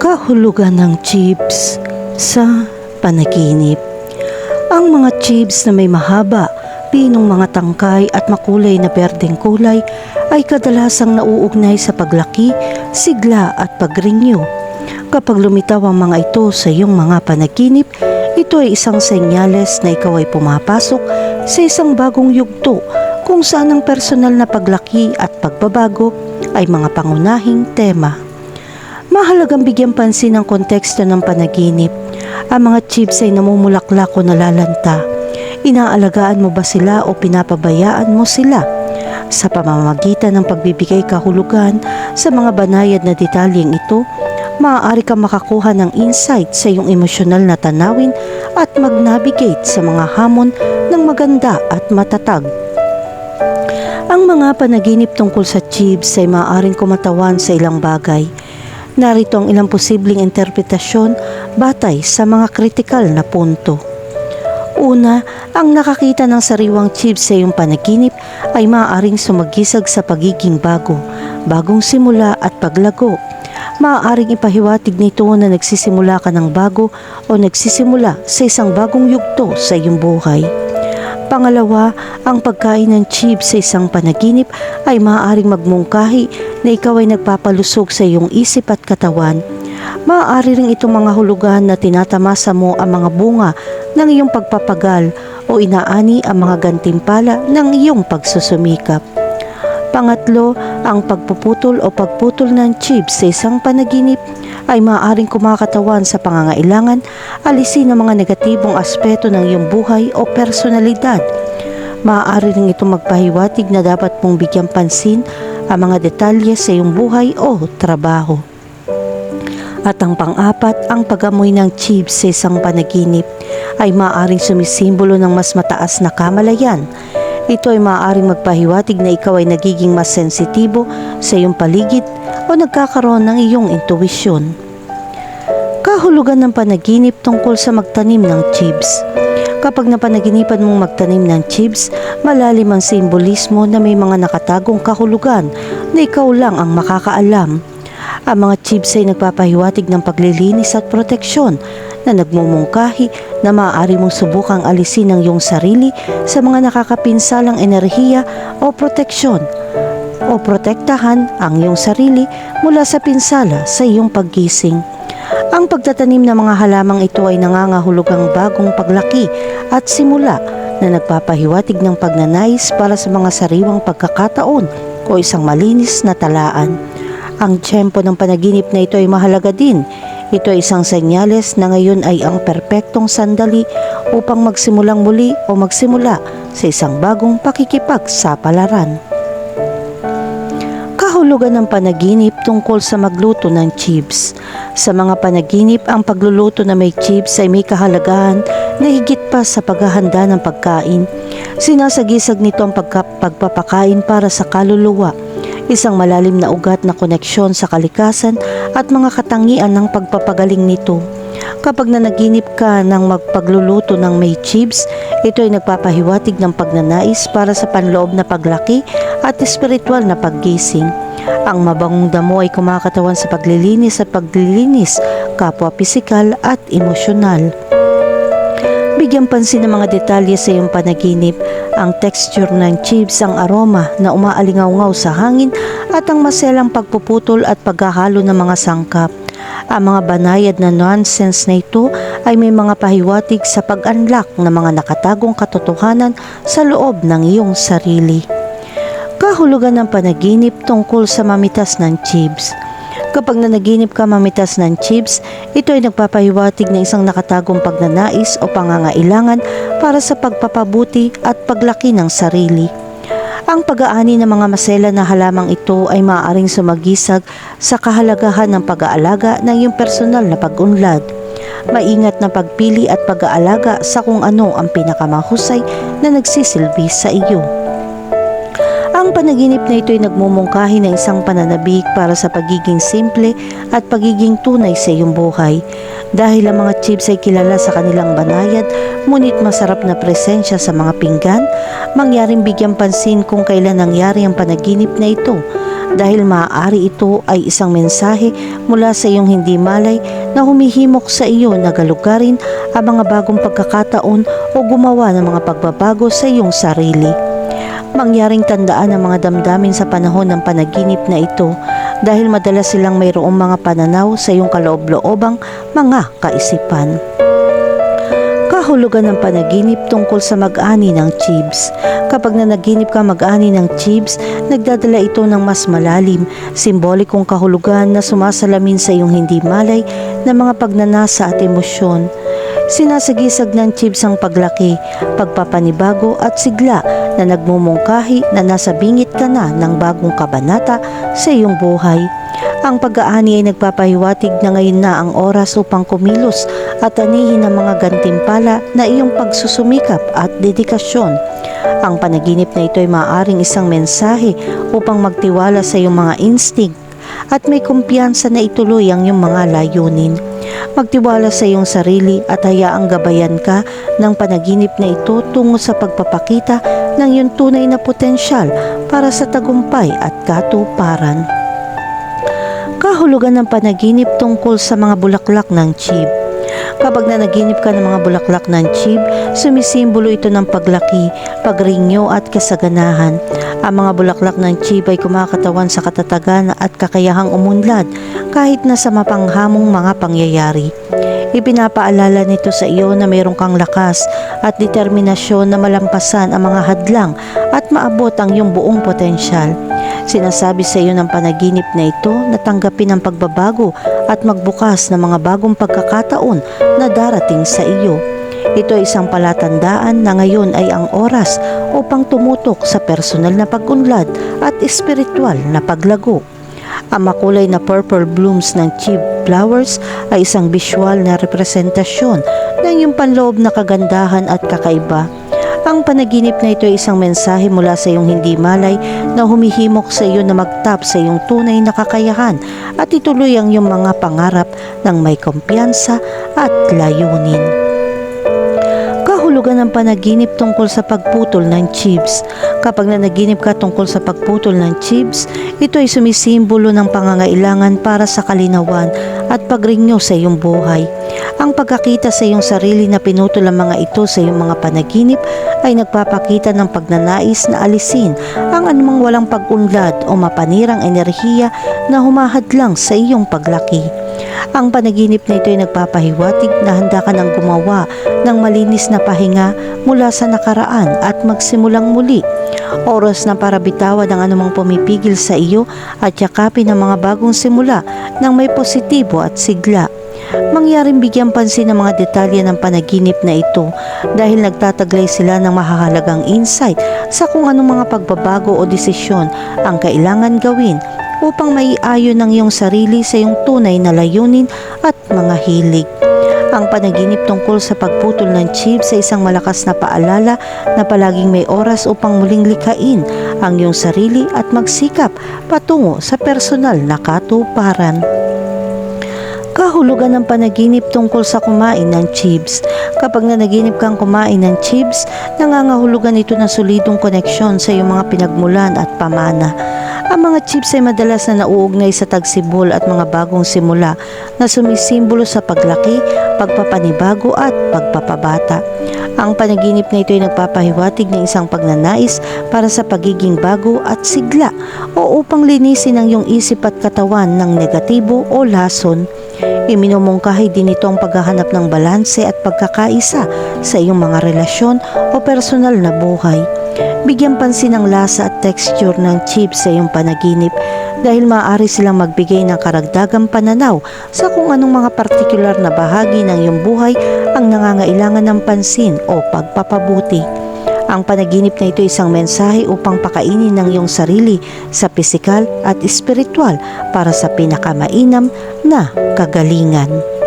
kahulugan ng chips sa panaginip. Ang mga chips na may mahaba, pinong mga tangkay at makulay na berdeng kulay ay kadalasang nauugnay sa paglaki, sigla at pagrinyo. Kapag lumitaw ang mga ito sa iyong mga panaginip, ito ay isang senyales na ikaw ay pumapasok sa isang bagong yugto kung saan ang personal na paglaki at pagbabago ay mga pangunahing tema. Mahalagang bigyan pansin ang konteksto ng panaginip. Ang mga chips ay namumulaklak o nalalanta. Inaalagaan mo ba sila o pinapabayaan mo sila? Sa pamamagitan ng pagbibigay kahulugan sa mga banayad na detalyeng ito, maaari kang makakuha ng insight sa iyong emosyonal na tanawin at mag-navigate sa mga hamon ng maganda at matatag. Ang mga panaginip tungkol sa chips ay maaaring kumatawan sa ilang bagay. Narito ang ilang posibleng interpretasyon batay sa mga kritikal na punto. Una, ang nakakita ng sariwang chips sa iyong panaginip ay maaaring sumagisag sa pagiging bago, bagong simula at paglago. Maaaring ipahiwatig nito na nagsisimula ka ng bago o nagsisimula sa isang bagong yugto sa iyong buhay. Pangalawa, ang pagkain ng chips sa isang panaginip ay maaaring magmungkahi na ikaw ay nagpapalusog sa iyong isip at katawan. Maaari ring itong mga hulugan na tinatamasa mo ang mga bunga ng iyong pagpapagal o inaani ang mga gantimpala ng iyong pagsusumikap. Pangatlo, ang pagpuputol o pagputol ng chips sa isang panaginip ay maaaring kumakatawan sa pangangailangan alisin ang mga negatibong aspeto ng iyong buhay o personalidad. Maaari rin ito magpahiwatig na dapat mong bigyan pansin ang mga detalye sa iyong buhay o trabaho. At ang pang-apat, ang pag-amoy ng chips sa isang panaginip ay maaaring sumisimbolo ng mas mataas na kamalayan. Ito ay maaaring magpahiwatig na ikaw ay nagiging mas sensitibo sa iyong paligid o nagkakaroon ng iyong intuwisyon. Kahulugan ng panaginip tungkol sa magtanim ng chips. Kapag napanaginipan mong magtanim ng chips, malalim ang simbolismo na may mga nakatagong kahulugan na ikaw lang ang makakaalam. Ang mga chips ay nagpapahiwatig ng paglilinis at proteksyon na nagmumungkahi na maaari mong subukang alisin ang iyong sarili sa mga nakakapinsalang enerhiya o proteksyon o protektahan ang iyong sarili mula sa pinsala sa iyong paggising. Ang pagtatanim ng mga halamang ito ay nangangahulugang bagong paglaki at simula na nagpapahiwatig ng pagnanais para sa mga sariwang pagkakataon o isang malinis na talaan. Ang tiyempo ng panaginip na ito ay mahalaga din. Ito ay isang senyales na ngayon ay ang perpektong sandali upang magsimulang muli o magsimula sa isang bagong pakikipagsapalaran. Kahulugan ng panaginip tungkol sa magluto ng chips. Sa mga panaginip, ang pagluluto na may chips ay may kahalagahan na higit pa sa paghahanda ng pagkain. Sinasagisag nito ang pagpapakain para sa kaluluwa, isang malalim na ugat na koneksyon sa kalikasan at mga katangian ng pagpapagaling nito. Kapag nanaginip ka ng magpagluluto ng may chips, ito ay nagpapahiwatig ng pagnanais para sa panloob na paglaki at espiritual na paggising. Ang mabangong damo ay kumakatawan sa paglilinis at paglilinis, kapwa pisikal at emosyonal. Bigyan pansin ng mga detalye sa iyong panaginip, ang texture ng chips, ang aroma na umaalingaw sa hangin at ang maselang pagpuputol at paghahalo ng mga sangkap. Ang mga banayad na nonsense na ito ay may mga pahiwatig sa pag-unlock ng mga nakatagong katotohanan sa loob ng iyong sarili. Kahulugan ng panaginip tungkol sa mamitas ng chips. Kapag nanaginip ka mamitas ng chips, ito ay nagpapahiwatig ng isang nakatagong pagnanais o pangangailangan para sa pagpapabuti at paglaki ng sarili. Ang pag-aani ng mga masela na halamang ito ay maaaring sumagisag sa kahalagahan ng pag-aalaga ng iyong personal na pag-unlad. Maingat na pagpili at pag-aalaga sa kung ano ang pinakamahusay na nagsisilbi sa iyo. Ang panaginip na ito ay nagmumungkahi ng isang pananabik para sa pagiging simple at pagiging tunay sa iyong buhay. Dahil ang mga chips ay kilala sa kanilang banayad, ngunit masarap na presensya sa mga pinggan, mangyaring bigyan pansin kung kailan nangyari ang panaginip na ito. dahil maaari ito ay isang mensahe mula sa iyong hindi malay na humihimok sa iyo na galugarin ang mga bagong pagkakataon o gumawa ng mga pagbabago sa iyong sarili. Mangyaring tandaan ang mga damdamin sa panahon ng panaginip na ito dahil madalas silang mayroong mga pananaw sa iyong kaloob-loobang mga kaisipan. Kahulugan ng panaginip tungkol sa mag-ani ng chibs. Kapag nanaginip ka mag-ani ng chibs, nagdadala ito ng mas malalim, simbolikong kahulugan na sumasalamin sa iyong hindi malay na mga pagnanasa at emosyon. Sinasagisag ng chibs ang paglaki, pagpapanibago at sigla na nagmumungkahi na nasa bingit ka na ng bagong kabanata sa iyong buhay. Ang pag-aani ay nagpapahiwatig na ngayon na ang oras upang kumilos at anihin ang mga gantimpala na iyong pagsusumikap at dedikasyon. Ang panaginip na ito ay maaaring isang mensahe upang magtiwala sa iyong mga instinct at may kumpiyansa na ituloy ang iyong mga layunin. Magtiwala sa iyong sarili at hayaang gabayan ka ng panaginip na ito tungo sa pagpapakita ng iyong tunay na potensyal para sa tagumpay at katuparan. Kahulugan ng panaginip tungkol sa mga bulaklak ng chib. Kapag nanaginip ka ng mga bulaklak ng chib, sumisimbolo ito ng paglaki, pagrinyo at kasaganahan. Ang mga bulaklak ng chib ay kumakatawan sa katatagan at kakayahang umunlad kahit na sa mapanghamong mga pangyayari. Ipinapaalala nito sa iyo na mayroon kang lakas at determinasyon na malampasan ang mga hadlang at maabot ang iyong buong potensyal. Sinasabi sa iyo ng panaginip na ito na tanggapin ang pagbabago at magbukas ng mga bagong pagkakataon na darating sa iyo. Ito ay isang palatandaan na ngayon ay ang oras upang tumutok sa personal na pagunlad at espiritual na paglago. Ang makulay na purple blooms ng chib flowers ay isang visual na representasyon ng iyong panloob na kagandahan at kakaiba. Ang panaginip na ito ay isang mensahe mula sa iyong hindi malay na humihimok sa iyo na magtap sa iyong tunay na kakayahan at ituloy ang iyong mga pangarap ng may kumpiyansa at layunin kahulugan ng panaginip tungkol sa pagputol ng chibs. Kapag nanaginip ka tungkol sa pagputol ng chibs, ito ay sumisimbolo ng pangangailangan para sa kalinawan at pagrinyo sa iyong buhay. Ang pagkakita sa iyong sarili na pinutol ang mga ito sa iyong mga panaginip ay nagpapakita ng pagnanais na alisin ang anumang walang pag-unlad o mapanirang enerhiya na humahadlang sa iyong paglaki. Ang panaginip na ito ay nagpapahiwatig na handa ka ng gumawa ng malinis na pahinga mula sa nakaraan at magsimulang muli. Oras na para bitawan ang anumang pumipigil sa iyo at yakapin ang mga bagong simula ng may positibo at sigla. Mangyaring bigyan pansin ang mga detalye ng panaginip na ito dahil nagtataglay sila ng mahahalagang insight sa kung anong mga pagbabago o desisyon ang kailangan gawin upang maiayon ng iyong sarili sa iyong tunay na layunin at mga hilig. Ang panaginip tungkol sa pagputol ng chip sa isang malakas na paalala na palaging may oras upang muling likhain ang iyong sarili at magsikap patungo sa personal na katuparan kahulugan ng panaginip tungkol sa kumain ng chips. Kapag nanaginip kang kumain ng chips, nangangahulugan ito ng solidong koneksyon sa iyong mga pinagmulan at pamana. Ang mga chips ay madalas na nauugnay sa tagsibol at mga bagong simula na sumisimbolo sa paglaki, pagpapanibago at pagpapabata. Ang panaginip na ito ay nagpapahiwatig ng isang pagnanais para sa pagiging bago at sigla o upang linisin ang iyong isip at katawan ng negatibo o lason. Iminumungkahi din ito ang paghahanap ng balanse at pagkakaisa sa iyong mga relasyon o personal na buhay. Bigyan pansin ang lasa at texture ng chips sa iyong panaginip dahil maaari silang magbigay ng karagdagang pananaw sa kung anong mga partikular na bahagi ng iyong buhay ang nangangailangan ng pansin o pagpapabuti. Ang panaginip na ito isang mensahe upang pakainin ng iyong sarili sa pisikal at espiritual para sa pinakamainam na kagalingan.